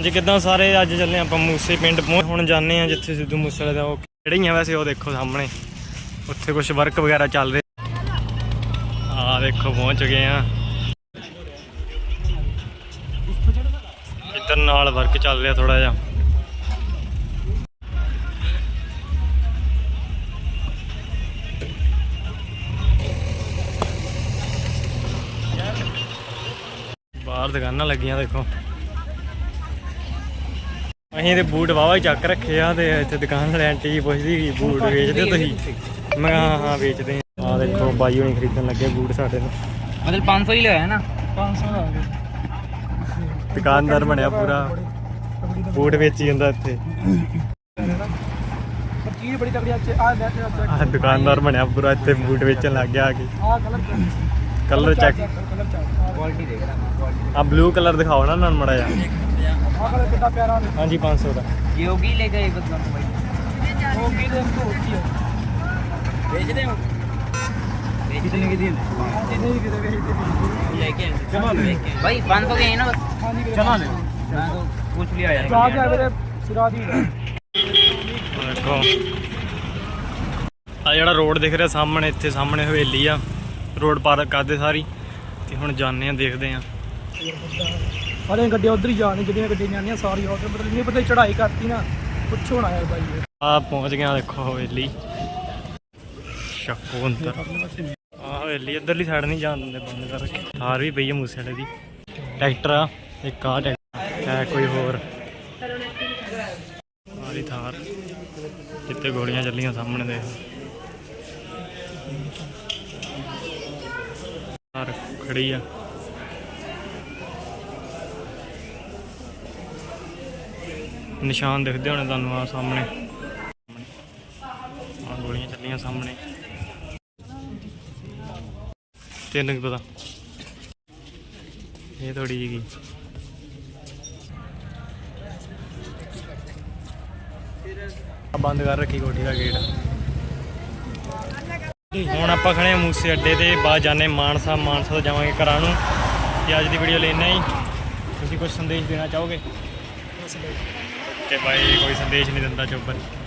ਹਾਂਜੀ, ਕਿਦਾਂ ਸਾਰੇ ਅੱਜ ਚੱਲੇ ਆਪਾਂ ਮੂਸੇ ਪਿੰਡ ਪਹੁੰਚ। ਹੁਣ ਜਾਂਦੇ ਆ ਜਿੱਥੇ ਸਿੱਧੂ ਮੂਸੇਵਾਲੇ ਦਾ ਉਹ ਕਿਹੜੀਆਂ ਵੈਸੇ ਉਹ ਦੇਖੋ ਸਾਹਮਣੇ। ਉੱਥੇ ਕੁਝ ਵਰਕ ਵਗੈਰਾ ਚੱਲ ਰਿਹਾ। ਆ ਦੇਖੋ, ਪਹੁੰਚ ਗਏ ਆ ਇੱਧਰ ਨਾਲ ਵਰਕ ਚੱਲ ਰਿਹਾ ਥੋੜਾ ਜਿਹਾ। ਬਾਹਰ ਦੁਕਾਨਾਂ ਲੱਗੀਆਂ, ਦੇਖੋ। ਅਸੀਂ ਤੇ ਬੂਟ ਵਾਵਾ ਹੀ ਚੱਕ ਰੱਖੇ ਆ ਤੇ ਇੱਥੇ ਦੁਕਾਨ ਵਾਲੇ ਆਂਟੀ ਜੀ ਪੁੱਛਦੀ ਕਿ ਬੂਟ ਵੇਚਦੇ ਤੁਸੀਂ? ਮੈਂ ਹਾਂ ਹਾਂ ਵੇਚਦੇ ਆ। ਆ ਦੇਖੋ ਬਾਈ ਹੁਣੀ ਖਰੀਦਣ ਲੱਗੇ ਬੂਟ ਸਾਡੇ ਨੂੰ ਮਤਲਬ 500 ਹੀ ਲਿਆ ਨਾ? 500 ਦਾ ਦੁਕਾਨਦਾਰ ਬਣਿਆ ਪੂਰਾ। ਬੂਟ ਵੇਚੀ ਜਾਂਦਾ ਇੱਥੇ। ਚੀਜ਼ ਬੜੀ ਤਕੜੀ ਆ ਦੁਕਾਨਦਾਰ ਬਣਿਆ ਪੂਰਾ ਇੱਥੇ ਬੂਟ ਵੇਚਣ ਲੱਗ ਗਿਆ ਆ ਕੇ। ਆ colour check colour check quality ਦੇਖ ਆ ਬਲੂ ਕਲਰ ਦਿਖਾਓ ਨਾ ਨਾਲ ਮੜਾ ਜਾ ਆ ਕਲਰ ਕਿੰਨਾ ਪਿਆਰਾ ਨੇ ਹਾਂਜੀ 500 ਦਾ ये होगी ले गए बदला भाई ਉਹ ਕੀ ਦੇ ਕੋ ਕੀ ਹੈ बेच दे बेचने के दिन ਹਾਂਜੀ ਨਹੀਂ ਕਿਤੇ ਵੇਚਦੇ ਨਹੀਂ लेके चलो लेके भाई 500 के हैं ना बस ਹਾਂਜੀ ਚਲਾ ਲੈ मैं तो पूछ लिया यार ਜਾ ਕੇ ਮੇਰੇ ਸਿਰਾ ਦੀ ਦੇਖੋ ਆ ਜਿਹੜਾ ਰੋਡ ਦਿਖ ਰਿਹਾ ਸਾਹਮਣੇ ਇੱਥੇ ਸਾਹਮਣੇ ਹਵੇਲੀ ਆ ਰੋਡ ਪਾਰ ਕਰਦੇ ਸਾਰੀ ਤੇ ਹੁਣ ਜਾਂਦੇ ਆ ਦੇਖਦੇ ਆ ਸਾਰੇ ਗੱਡੀਆਂ ਉਧਰ ਹੀ ਜਾਣੀ ਜਿਹੜੀਆਂ ਗੱਡੀਆਂ ਜਾਂਦੀਆਂ ਸਾਰੀਆਂ ਉਧਰ ਮਤਲਬ ਨਹੀਂ ਪਤਾ ਚੜਾਈ ਕਰਤੀ ਨਾ, ਪੁੱਛੋ ਨਾ ਯਾਰ ਬਾਈ ਆ ਪਹੁੰਚ ਗਿਆ ਦੇਖੋ ਹਵੇਲੀ। ਸ਼ੱਕੋ ਅੰਦਰ। ਆ ਹਵੇਲੀ, ਇੱਧਰਲੀ ਸਾਈਡ ਨਹੀਂ ਜਾਣ ਦਿੰਦੇ, ਬੰਦ ਕਰ ਰੱਖੇ ਥਾਰ ਵੀ ਪਈ ਹੈ ਮੂਸੇ ਵਾਲੇ ਦੀ। ਟਰੈਕਟਰ ਆ, ਇੱਕ ਆ ਟਰੈਕਟਰ। ਹੈ ਕੋਈ ਹੋਰ? ਆਰੀ ਥਾਰ। ਕਿਤੇ ਗੋਲੀਆਂ ਚੱਲੀਆਂ ਸਾਹਮਣੇ ਦੇਖ। ਥਾਰ ਖੜੀ ਆ। ਨਿਸ਼ਾਨ ਦਿਖਦੇ ਹੋਣੇ ਤੁਹਾਨੂੰ ਆ ਸਾਹਮਣੇ। ਆ ਗੋਲੀਆਂ ਚੱਲੀਆਂ ਸਾਹਮਣੇ। ਤੈਨੂੰ ਕੀ ਪਤਾ? ਇਹ ਥੋੜੀ ਜਿਹੀ ਆ ਬੰਦ ਕਰ ਰੱਖੀ ਕੋਠੀ ਦਾ ਗੇਟ। ਹੁਣ ਆਪਾਂ ਖੜੇ ਆ ਮੂਸੇ ਅੱਡੇ ਤੇ ਬਾਅਦ ਜਾਣੇ ਮਾਨਸਾ ਮਾਨਸਾ ਤੋਂ ਜਾਵਾਂਗੇ ਘਰਾਂ ਨੂੰ। ਤੇ ਅੱਜ ਦੀ ਵੀਡੀਓ ਲੈਣਾ ਹੀ। ਤੁਸੀਂ ਕੁਝ ਸੰਦੇਸ਼ ਦੇਣਾ ਚਾਹੋਗੇ? ਤੇ ਬਾਈ ਕੋਈ ਸੰਦੇਸ਼ ਨਹੀਂ ਦਿੰਦਾ ਚੋਬਰ।